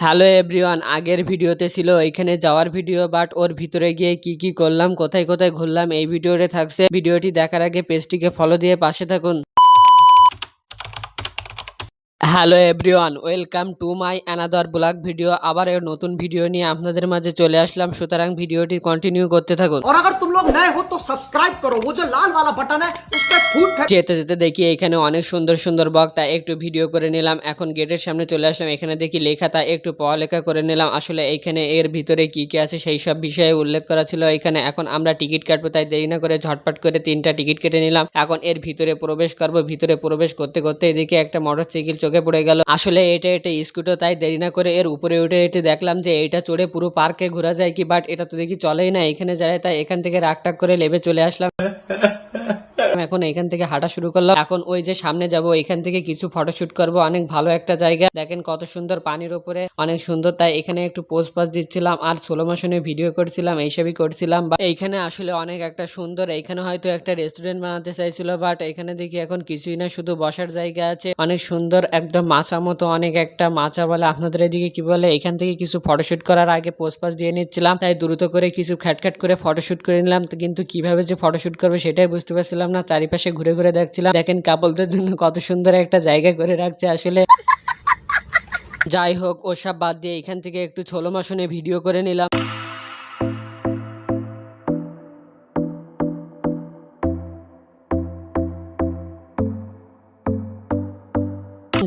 Hello everyone আগের ভিডিওতে ছিল এখানে যাওয়ার ভিডিও বাট ওর ভিতরে গিয়ে কি কি করলাম কোথায় কোথায় ঘুরলাম এই ভিডিওতে থাকছে ভিডিওটি দেখার আগে পেজটিকে ফলো দিয়ে পাশে থাকুন hello everyone welcome to my another blog video আবার এর নতুন ভিডিও নিয়ে আপনাদের মাঝে চলে আসলাম সুতরাং ভিডিওটি কন্টিনিউ করতে থাকুন और अगर तुम लोग नए हो तो सब्सक्राइब करो वो जो लाल वाला बटन है उस पर फूट फेंक যেতে যেতে দেখি এখানে অনেক সুন্দর সুন্দর বক তাই একটু ভিডিও করে নিলাম এখন গেটের সামনে চলে আসলাম এখানে দেখি লেখা তাই একটু পড়ালেখা করে নিলাম আসলে এখানে এর ভিতরে কি কি আছে সেই সব বিষয়ে উল্লেখ করা ছিল এখানে এখন আমরা টিকিট কাটবো তাই দেরি না করে ঝটপট করে তিনটা টিকিট কেটে নিলাম এখন এর ভিতরে প্রবেশ করব ভিতরে প্রবেশ করতে করতে এদিকে একটা মোটরসাইকেল চোখে পড়ে গেল আসলে এটা এটা স্কুটার তাই দেরি না করে এর উপরে উঠে এটি দেখলাম যে এটা চড়ে পুরো পার্কে ঘোরা যায় কি বাট এটা তো দেখি চলেই না এখানে যায় তাই এখান থেকে রাগ টাক করে লেবে চলে আসলাম। এখন এখান থেকে হাঁটা শুরু করলাম। এখন ওই যে সামনে যাব, এখান থেকে কিছু ফটোশুট করব। অনেক ভালো একটা জায়গা। দেখেন কত সুন্দর পানির ওপরে অনেক সুন্দর। তাই এখানে একটু পোস্ট পাস দিচ্ছিলাম আর সোলো মোশনে ভিডিও করছিলাম, এইসবই করছিলাম। বা এইখানে আসলে অনেক একটা সুন্দর এখানে হয়তো একটা রেস্টুরেন্ট বানাতে চাইছিল বাট এখানে দেখি এখন কিছুই না, শুধু বসার জায়গা আছে। অনেক সুন্দর, একদম মাছা মতো অনেক একটা মাছা বলে। আপনাদের এদিকে কি বলে? এখান থেকে কিছু ফটোশুট করার আগে পোস্ট পাস দিয়ে নিচ্ছিলাম। তাই দ্রুত করে কিছু খ্যাটখ্যাট করে ফটোশুট করে নিলাম। কিন্তু কীভাবে যে ফটো ফটোশুট করবে সেটাই বুঝতে পারছিলাম না। চারিপাশে ঘুরে ঘুরে দেখছিলাম। দেখেন কাপলদের জন্য কত সুন্দর একটা জায়গা করে রাখছে আসলে। যাই হোক, ওসব বাদ দিয়ে এখান থেকে একটু ছোলো মাসনে ভিডিও করে নিলাম।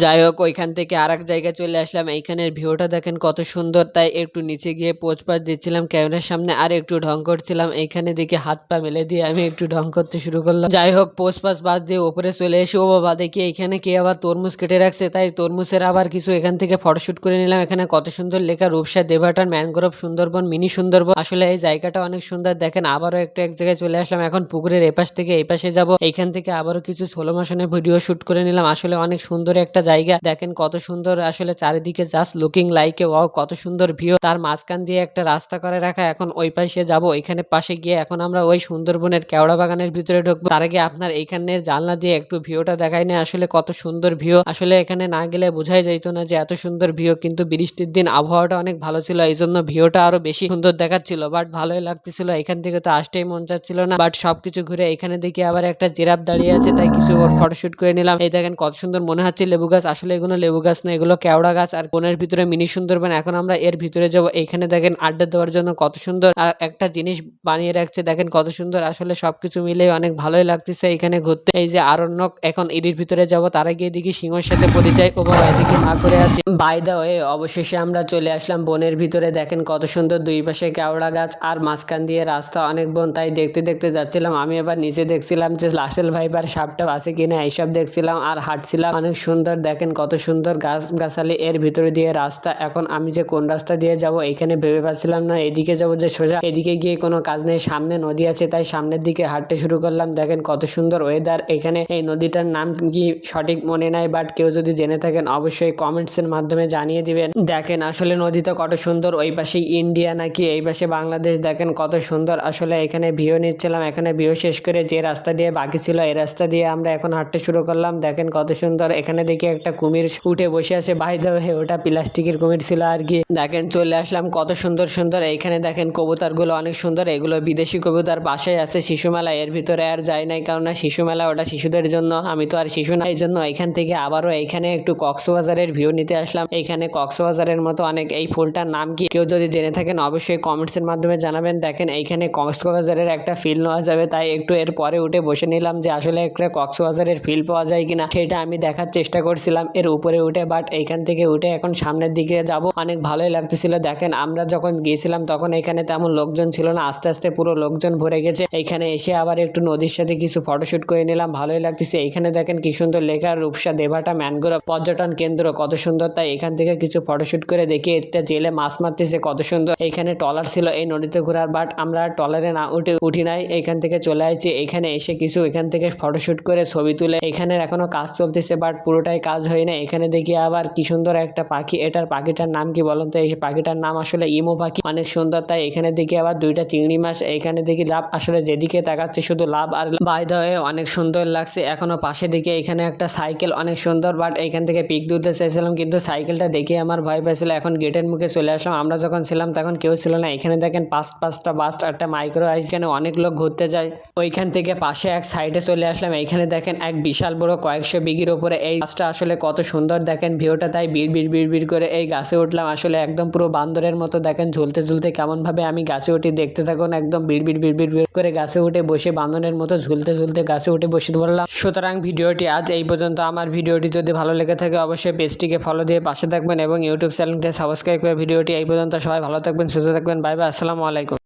যাই হোক, ওইখান থেকে আর এক জায়গায় চলে আসলাম। এইখানের ভিউটা দেখেন কত সুন্দর। তাই একটু নিচে গিয়ে পোজ পাস দিচ্ছিলাম, ক্যামেরার সামনে আর একটু ঢং করছিলাম। এইখানে দিকে হাত পা মেলে দিয়ে আমি একটু ঢং করতে শুরু করলাম। যাই হোক পোজ পাস বাদ দিয়ে ওপরে চলে এসে, ও বাবা, দেখি এখানে কে আবার তরমুজ কেটে রাখছে। তাই তরমুজের আবার কিছু এখান থেকে ফটোশুট করে নিলাম। এখানে কত সুন্দর লেখা, রূপসা দেবাটার ম্যানগ্রোভ, সুন্দরবন, মিনি সুন্দরবন। আসলে এই জায়গাটা অনেক সুন্দর। দেখেন, আবারও একটা এক জায়গায় চলে আসলাম। এখন পুকুরের এপাশ থেকে এই পাশে যাব। এইখান থেকে আবারও কিছু ষোলো মাসনে ভিডিও শুট করে নিলাম। আসলে অনেক সুন্দর একটা জায়গা। দেখেন কত সুন্দর আসলে চারিদিকে জাস্ট লুকিং লাইকে ও কত সুন্দর ভিউ তার মাঝখান দিয়ে একটা রাস্তা করে রাখা, এখন ওই পাশে যাব, এখানে পাশে গিয়ে এখন আমরা ওই সুন্দরবনের কেওড়া বাগানের ভিতরে ঢুকবো। তার আগে আপনার এইখানের জানলা দিয়ে একটু ভিউটা দেখাই না আসলে কত সুন্দর ভিউ আসলে এখানে না গেলে বোঝাই যাইতো না যে এত সুন্দর ভিউ কিন্তু বৃষ্টির দিন আবহাওয়াটা অনেক ভালো ছিল এই জন্য ভিউটা আরও বেশি সুন্দর দেখাচ্ছিল। বাট ভালোই লাগতেছিল, এখান থেকে তো আসতেই মন চাচ্ছিল না। বাট সবকিছু ঘুরে এখানে দেখি আবার একটা জিরাফ দাঁড়িয়ে আছে, তাই কিছু ফটোশুট করে নিলাম। এই দেখেন কত সুন্দর মনে হচ্ছে লেবু গাছ, আসলে এগুলো লেবু গাছ না, এগুলো কেওড়া গাছ আর বনের ভিতরে মিনি সুন্দরবন। এখন আমরা এর ভিতরে যাব। এইখানে দেখেন আড্ডা দেওয়ার জন্য কত সুন্দর একটা জিনিস বানিয়ে রাখছে। দেখেন কত সুন্দর, আসলে সবকিছু মিলে অনেক ভালোই লাগতেছে এখানে ঘুরতে। এই যে আরণ্যক, এখন এরির ভিতরে যাব। তারা গিয়ে দেখি সিংহের সাথে পরিচয় ও বাবা এদিকে হা করে আছে। বাই দা ওয়ে অবশেষে আমরা চলে আসলাম বনের ভিতরে। দেখেন কত সুন্দর দুই পাশে কেওড়া গাছ আর মাঝখান দিয়ে রাস্তা অনেক বন, তাই দেখতে দেখতে যাচ্ছিলাম। আমি আবার নিচে দেখছিলাম যে লাসেল ভাইবার সাপটা আছে কিনা, এইসব দেখছিলাম আর হাঁটছিলাম। অনেক সুন্দর দেখেন কত সুন্দর গাছ গাছালি এর ভিতরে দিয়ে রাস্তা। এখন আমি যে কোন রাস্তা দিয়ে যাব এখানে ভেবে পাচ্ছিলাম না। এদিকে যাব যে সোজা, এদিকে গিয়ে কোনো কাজ নেই। সামনে নদী আছে, তাই সামনের দিকে হাঁটতে শুরু করলাম। দেখেন কত সুন্দর ওয়েদার এখানে এই নদীটার নাম কি সঠিক মনে নাই বাট কেউ যদি জেনে থাকেন অবশ্যই কমেন্টস এর মাধ্যমে জানিয়ে দিবেন। দেখেন আসলে নদীটা কত সুন্দর, ওই পাশে ইন্ডিয়া নাকি, এই পাশে বাংলাদেশ। দেখেন কত সুন্দর, আসলে এখানে ভিউ নিচ্ছিলাম। এখানে ভিউ শেষ করে যে রাস্তা দিয়ে বাকি ছিল, এই রাস্তা দিয়ে আমরা এখন হাঁটতে শুরু করলাম। দেখেন কত সুন্দর, এখানে দেখি একটা কুমির উঠে বসে আছে, বাই দেবে ওটা প্লাস্টিকের কুমির ছিল আর কি। দেখেন, চলে আসলাম, কত সুন্দর সুন্দর। এইখানে দেখেন, কবুতরগুলো অনেক সুন্দর। এগুলো বিদেশি কবুতর পাশেই আছে শিশু মেলা এর ভিতরে আর যায় নাই কারণ শিশু মেলা ওটা শিশুদের জন্য, আমি তো আর শিশু না এই জন্য এখান থেকে আবারও এইখানে একটু কক্সবাজারের ভিউ নিতে আসলাম। এইখানে কক্সবাজারের মতো অনেক, এই ফুলটার নাম কি? কেউ যদি জেনে থাকেন, অবশ্যই কমেন্টস এর মাধ্যমে জানাবেন। দেখেন, এইখানে কক্সবাজারের একটা ফিল নেওয়া যাবে, তাই একটু এর পরে উঠে বসে নিলাম যে আসলে একটা কক্সবাজারের ফিল পাওয়া যায় কিনা। সেটা আমি দেখার চেষ্টা করছিলাম এর উপরে উঠে বাট এইখান থেকে উঠে এখন সামনের দিকে যাব। অনেক ভালোই লাগতেছিল। দেখেন, আমরা যখন গিয়েছিলাম, তখন এখানে তেমন লোকজন ছিল না। আস্তে আস্তে পুরো লোকজন ভরে গেছে। এখানে এসে আবার একটু নদীর সাথে কিছু ফটোশুট করে নিলাম। ভালোই লাগতেছে। এখানে দেখেন কি সুন্দর লেখা, রূপসা, দেভাটা, ম্যানগ্রোভ, পর্যটন কেন্দ্র, কত সুন্দর। তাই এখান থেকে কিছু ফটোশুট করে দেখি এটা জেলে মাছ মারতেছে, কত সুন্দর। এখানে টলার ছিল এই নদীতে ঘোরার বাট আমরা টলারে না উঠে উঠি নাই। এখান থেকে চলে আসছি। এখানে এসে কিছু এখান থেকে ফটোশুট করে ছবি তুলে এখানে এখনও কাজ চলতেছে বাট পুরোটাই কাজ হয় না। এখানে দেখি আবার কি সুন্দর একটা পাখি। এটার পাখিটার নাম কি বলুন তো? এই পাখিটার নাম আসলে ইমো পাখি। অনেক সুন্দর তাই এখানে দেখি আবার দুইটা চিংড়ি মাছ। এখানে দেখি লাভ আসলে যেদিকে তাকাচ্ছে শুধু লাভ আর বাই দা ওয়ে অনেক সুন্দর লাগছে। এখনও পাশে দিকে এখানে একটা সাইকেল। অনেক সুন্দর বাট এখান থেকে পিক তুলতে চাইছিলাম কিন্তু সাইকেলটা দেখে আমার ভয় পেয়েছিল। এখন গেটের মুখে চলে আসলাম। আমরা যখন ছিলাম তখন কেউ ছিল না। এখানে দেখেন পাঁচ পাঁচটা বাস একটা মাইক্রো এখানে অনেক লোক ঘুরতে যায়। ওইখান থেকে পাশে এক সাইডে চলে আসলাম। এইখানে দেখেন এক বিশাল বড় কয়েকশো বিঘির ওপরে এই গাছটা আসলে কত সুন্দর দেখেন ভিউটা, তাই বিড় বিড় বিড় বিড় করে এই গাছে উঠলাম। আসলে একদম পুরো বান্দরের মতো দেখেন, ঝুলতে ঝুলতে কেমন ভাবে আমি গাছে উঠি, দেখতে থাকুন, একদম বিড় বিড় বিড় বিড় করে গাছে উঠে বসে বান্দরের মতো ঝুলতে ঝুলতে গাছে উঠে বসে পড়লাম। সুতরাং ভিডিওটি আজ এই পর্যন্ত। আমার ভিডিওটি যদি ভালো লেগে থাকে অবশ্যই পেজটিকে ফলো দিয়ে পাশে থাকবেন এবং ইউটিউব চ্যানেলটি সাবস্ক্রাইব করে ভিডিওটি এই পর্যন্ত। সবাই ভালো থাকবেন, সুস্থ থাকবেন। বাই বাই আসসালামু আলাইকুম।